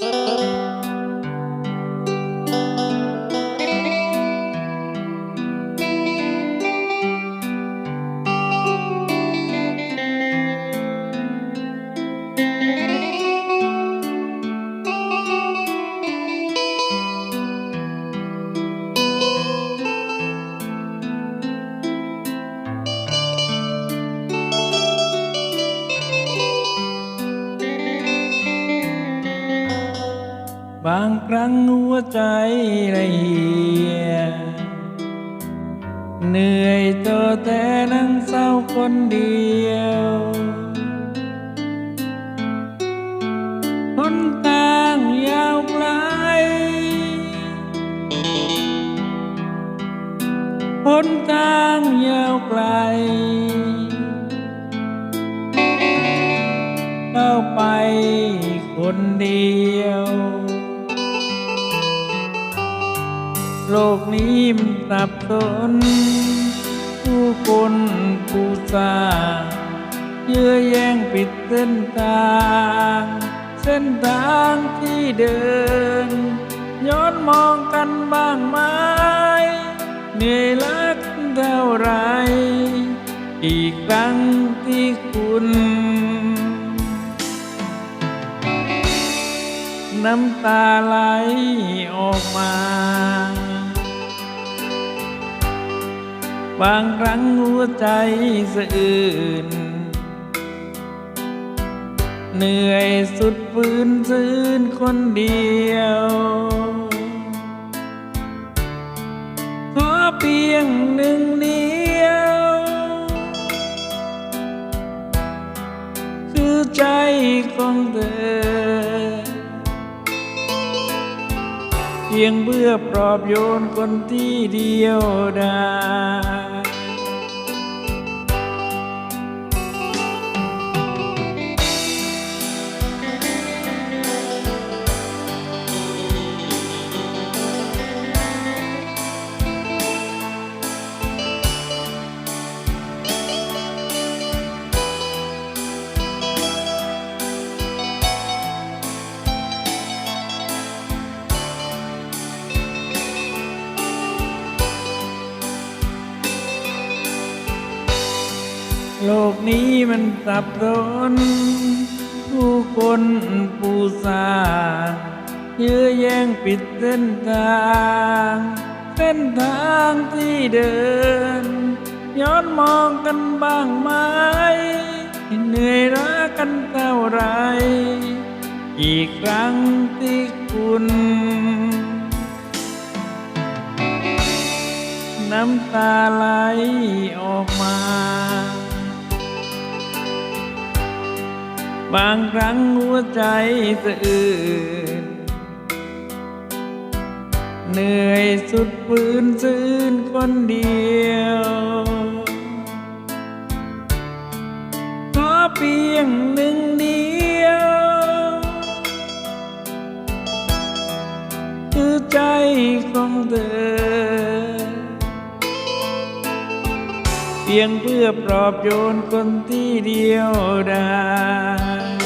Música บางครั้งหัวใจละเอียดเหนื่อยเจอแต่นั่งเศร้าคนเดียวหนทางยาวไกลหนทางยาวไกลเข้าไปคนเดียว โลกนี้มันสับสนผู้คนผู้สาเยื่อแย่งปิดเส้นทางเส้นทางที่เดิน ย้อนมองกันบ้างไหมเหนื่อยลักเท่าไร อีกครั้งที่คุณน้ำตาไหลออกมา บางครั้งหัวใจสะอื้นเหนื่อยสุดฟื้นซื่นคนเดียว ขอเพียงหนึ่งเดียว คือใจของเธอ เพียงเพื่อปลอบโยนคนที่เดียวดาย โลกนี้มันสับสนผู้คนผู้สาเยื้อแย่งปิดเส้นทางเส้นทางที่เดิน ย้อนมองกันบ้างไหมเหนื่อยรักกันเท่าไร อีกครั้งที่คุณน้ำตาไหลออกมา บางครั้งหัวใจสะอื้นเหนื่อยสุดฝืนซื่นคนเดียวขอเพียงหนึ่งเดียว คือใจของเธอ พียงเพื่อปลอบโยนคนที่เดียวดาย